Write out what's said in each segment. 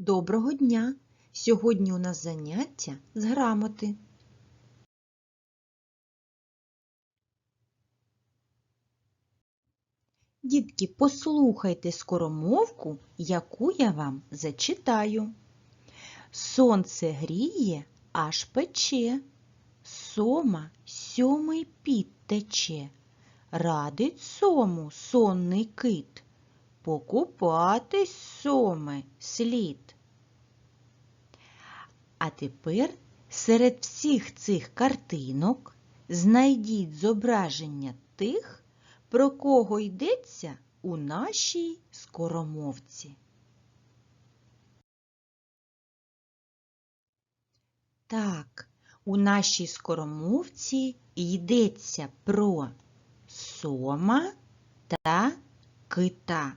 Доброго дня! Сьогодні у нас заняття з грамоти. Дітки, послухайте скоромовку, яку я вам зачитаю. Сонце гріє, аж пече, сома сьомий піт тече. Радить сому сонний кит, покупатись соми слід. А тепер серед всіх цих картинок знайдіть зображення тих, про кого йдеться у нашій скоромовці. Так, у нашій скоромовці йдеться про сома та кита.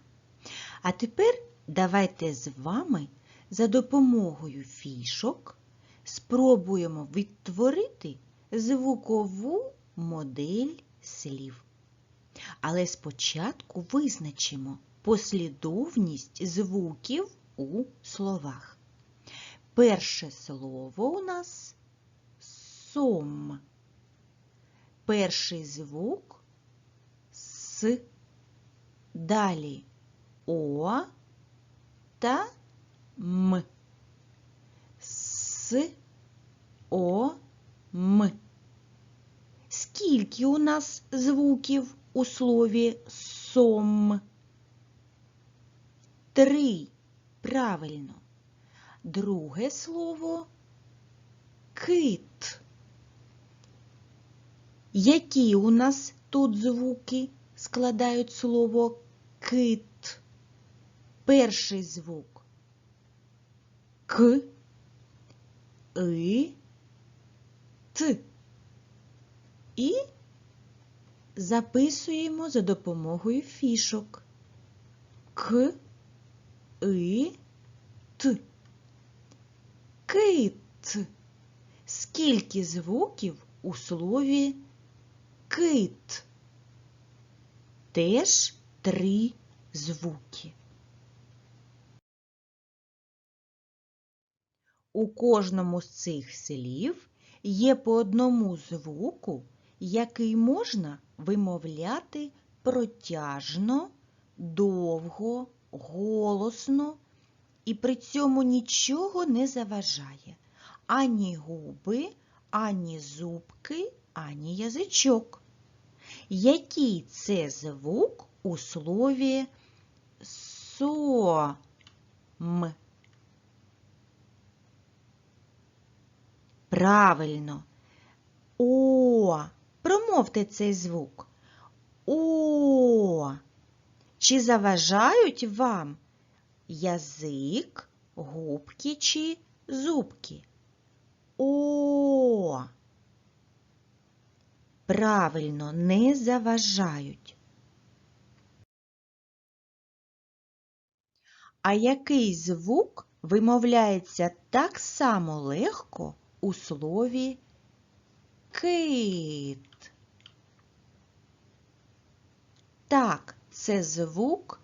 А тепер давайте з вами за допомогою фішок спробуємо відтворити звукову модель слів. Але спочатку визначимо послідовність звуків у словах. Перше слово у нас сом. Перший звук с. Далі о та м. С, о, м. Скільки у нас звуків у слові сом? Три. Правильно. Друге слово кит. Які у нас тут звуки складають слово кит? Перший звук к, и, т. І записуємо за допомогою фішок. К, и, т. Кит. Скільки звуків у слові кит? Теж три звуки. У кожному з цих слів є по одному звуку, який можна вимовляти протяжно, довго, голосно, і при цьому нічого не заважає ані губи, ані зубки, ані язичок. Який це звук у слові сом? Правильно. О. Промовте цей звук. О. Чи заважають вам язик, губки чи зубки? О. Правильно, не заважають. А який звук вимовляється так само легко у слові кит? Так, це звук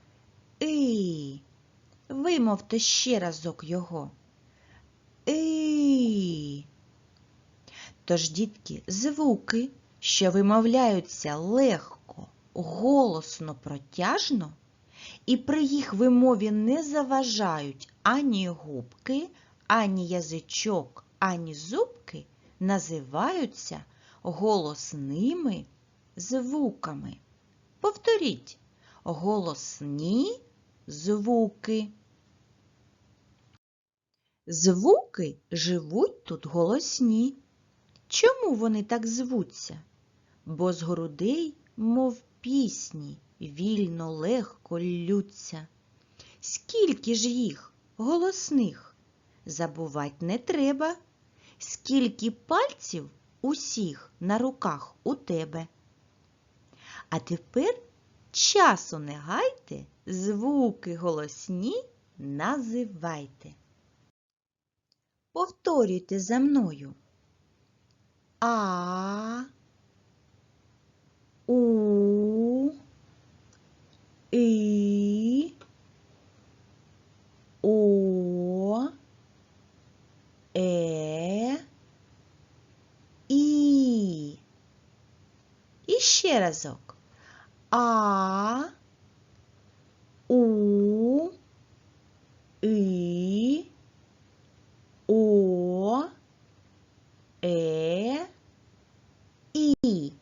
и. Вимовте ще разок його. И. Тож, дітки, звуки, що вимовляються легко, голосно, протяжно, і при їх вимові не заважають ані губки, ані язичок, ані зубки, називаються голосними звуками. Повторіть голосні звуки. Звуки живуть тут голосні. Чому вони так звуться? Бо з грудей, мов пісні, вільно легко ллються. Скільки ж їх голосних? Забувать не треба. Скільки пальців усіх на руках у тебе. А тепер часу не гайте, звуки голосні називайте. Повторюйте за мною. А, У, І, О, Ще разок. А, У, І, О, Е, І.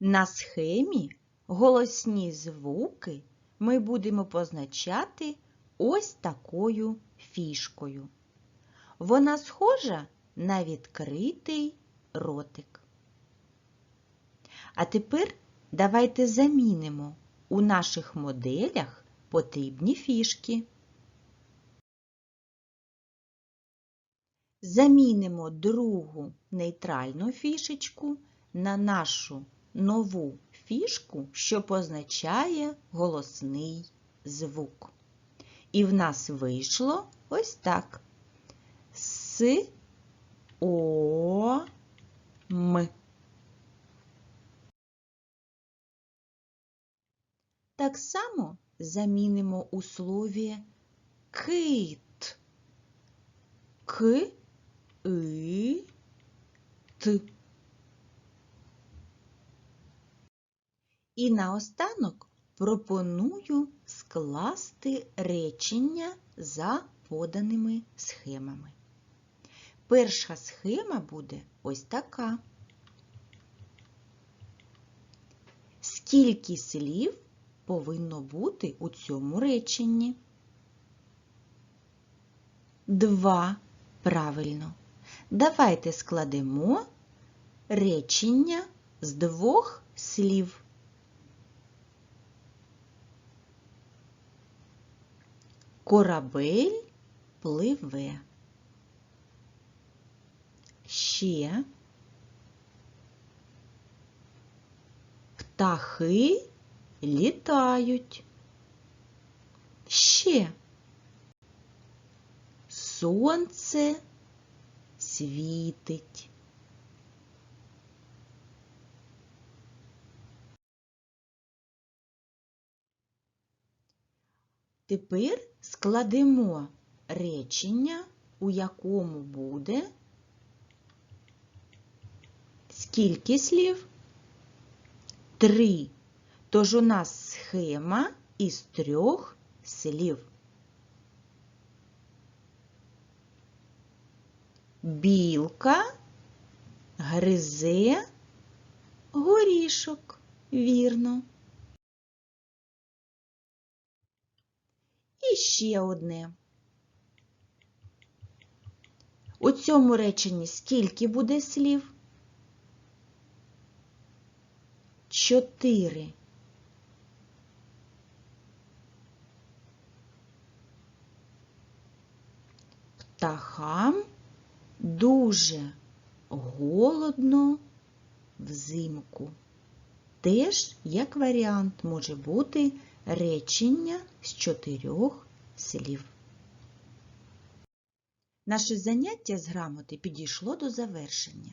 На схемі голосні звуки ми будемо позначати ось такою фішкою. Вона схожа на відкритий ротик. А тепер давайте замінимо у наших моделях потрібні фішки. Замінимо другу нейтральну фішечку на нашу нову фішку, що позначає голосний звук. І в нас вийшло ось так. С, О, М. Так само замінимо у слові кит. К, И, Т. І наостанок пропоную скласти речення за поданими схемами. Перша схема буде ось така. Скільки слів повинно бути у цьому реченні? Два. Правильно. Давайте складемо речення з двох слів. Корабель пливе. Ще птахи літають. Ще сонце світить. Тепер складемо речення, у якому буде скільки слів? Три. Тож у нас схема із трьох слів. Білка гризе горішок. Вірно. І ще одне. У цьому реченні скільки буде слів? Чотири. Птахам дуже голодно взимку. Теж, як варіант, може бути речення з чотирьох слів. Наше заняття з грамоти підійшло до завершення.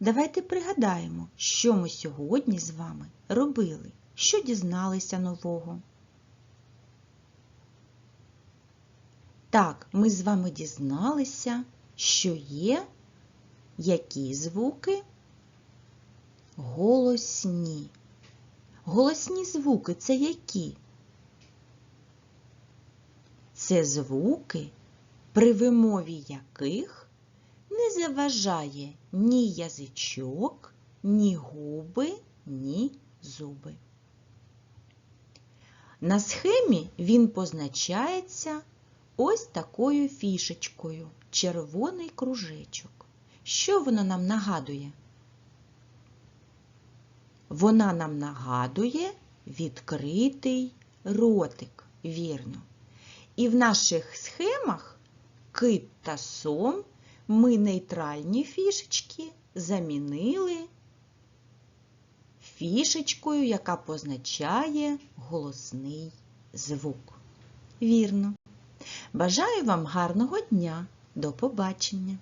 Давайте пригадаємо, що ми сьогодні з вами робили, що дізналися нового. Так, ми з вами дізналися, що є які звуки голосні. Голосні звуки це які? Це звуки, при вимові яких не заважає ні язичок, ні губи, ні зуби. На схемі він позначається ось такою фішечкою червоний кружечок. Що воно нам нагадує? Вона нам нагадує відкритий ротик, вірно. І в наших схемах кит та сом ми нейтральні фішечки замінили фішечкою, яка позначає голосний звук. Вірно. Бажаю вам гарного дня. До побачення!